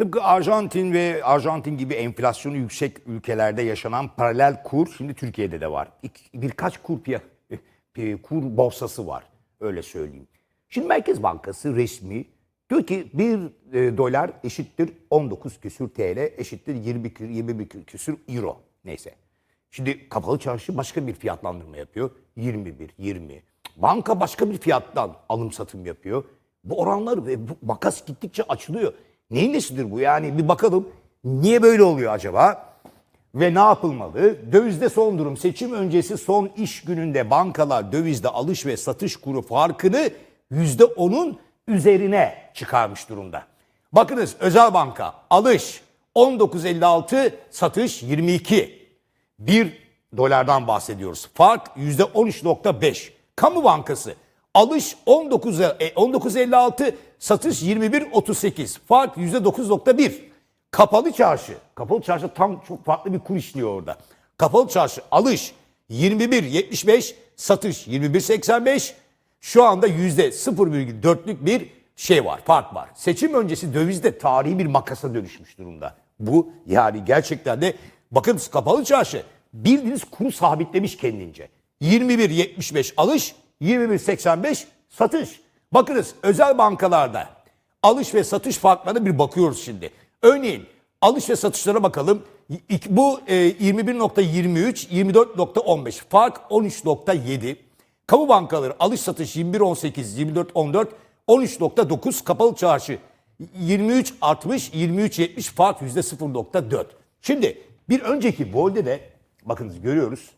Tıpkı Arjantin ve Arjantin gibi enflasyonu yüksek ülkelerde yaşanan paralel kur şimdi Türkiye'de de var. Birkaç kur pi- kur borsası var öyle söyleyeyim. Şimdi Merkez Bankası resmi diyor ki 1 e, dolar eşittir 19 küsür TL eşittir 20 kü- 21 kü- küsür euro neyse. Şimdi kapalı çarşı başka bir fiyatlandırma yapıyor. 21, 20. Banka başka bir fiyattan alım satım yapıyor. Bu oranlar ve bu makas gittikçe açılıyor. Neyin nesidir bu yani bir bakalım niye böyle oluyor acaba? Ve ne yapılmalı? Dövizde son durum seçim öncesi son iş gününde bankalar dövizde alış ve satış kuru farkını %10'un üzerine çıkarmış durumda. Bakınız özel banka alış 19.56 satış 22. 1 dolardan bahsediyoruz. Fark %13.5. Kamu Bankası alış 19 e, 19.56 satış 21.38. Fark %9.1. Kapalı çarşı. Kapalı çarşı tam çok farklı bir kur işliyor orada. Kapalı çarşı alış 21.75 satış 21.85. Şu anda %0,4'lük bir şey var, fark var. Seçim öncesi dövizde tarihi bir makasa dönüşmüş durumda. Bu yani gerçekten de bakın kapalı çarşı bildiğiniz kuru sabitlemiş kendince. 21.75 alış, 21.85 satış. Bakınız özel bankalarda alış ve satış farklarına bir bakıyoruz şimdi. Örneğin alış ve satışlara bakalım. Bu e, 21.23, 24.15 fark 13.7. Kamu bankaları alış satış 21.18, 24.14, 13.9 kapalı çarşı 23.60, 23.70 fark %0.4. Şimdi bir önceki volde de bakınız görüyoruz.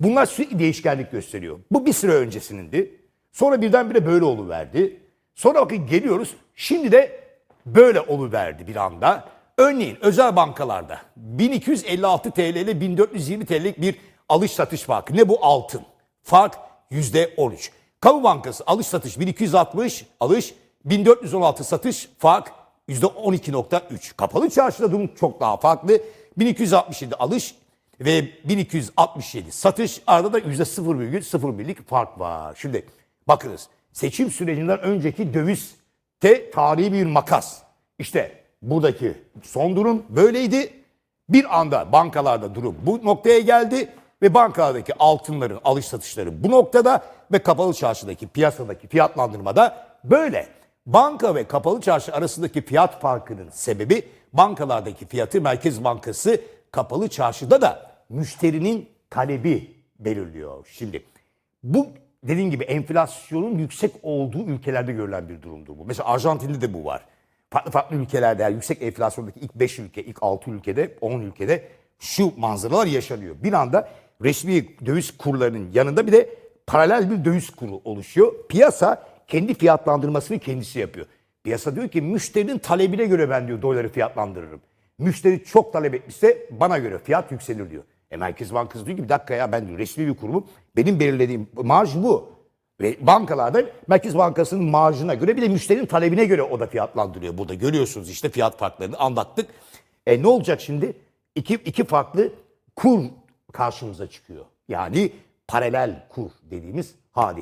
Bunlar sürekli değişkenlik gösteriyor. Bu bir süre öncesindi. Sonra birdenbire böyle oluverdi. Sonra bakın geliyoruz. Şimdi de böyle oluverdi bir anda. Örneğin özel bankalarda 1256 TL ile 1420 TL'lik bir alış satış farkı. Ne bu? Altın. Fark %13. Kamu Bankası alış satış 1260 alış 1416 satış fark %12.3. Kapalı çarşıda durum çok daha farklı. 1267 alış ve 1267 satış arada da %0,01'lik fark var. Şimdi bakınız seçim sürecinden önceki dövizde tarihi bir makas. İşte buradaki son durum böyleydi. Bir anda bankalarda durum bu noktaya geldi ve bankalardaki altınların alış satışları bu noktada ve kapalı çarşıdaki piyasadaki fiyatlandırmada böyle. Banka ve kapalı çarşı arasındaki fiyat farkının sebebi bankalardaki fiyatı Merkez Bankası kapalı çarşıda da müşterinin talebi belirliyor. Şimdi bu dediğim gibi enflasyonun yüksek olduğu ülkelerde görülen bir durumdur bu. Mesela Arjantin'de de bu var. Farklı farklı ülkelerde yani yüksek enflasyondaki ilk 5 ülke, ilk 6 ülkede, 10 ülkede şu manzaralar yaşanıyor. Bir anda resmi döviz kurlarının yanında bir de paralel bir döviz kuru oluşuyor. Piyasa kendi fiyatlandırmasını kendisi yapıyor. Piyasa diyor ki müşterinin talebine göre ben diyor doları fiyatlandırırım. Müşteri çok talep etmişse bana göre fiyat yükselir diyor. E Merkez Bankası diyor ki bir dakika ya ben resmi bir kurumum. Benim belirlediğim marj bu. Ve bankalarda Merkez Bankası'nın marjına göre bir de müşterinin talebine göre o da fiyatlandırıyor. Burada görüyorsunuz işte fiyat farklarını anlattık. E ne olacak şimdi? İki, iki farklı kur karşımıza çıkıyor. Yani paralel kur dediğimiz hadise.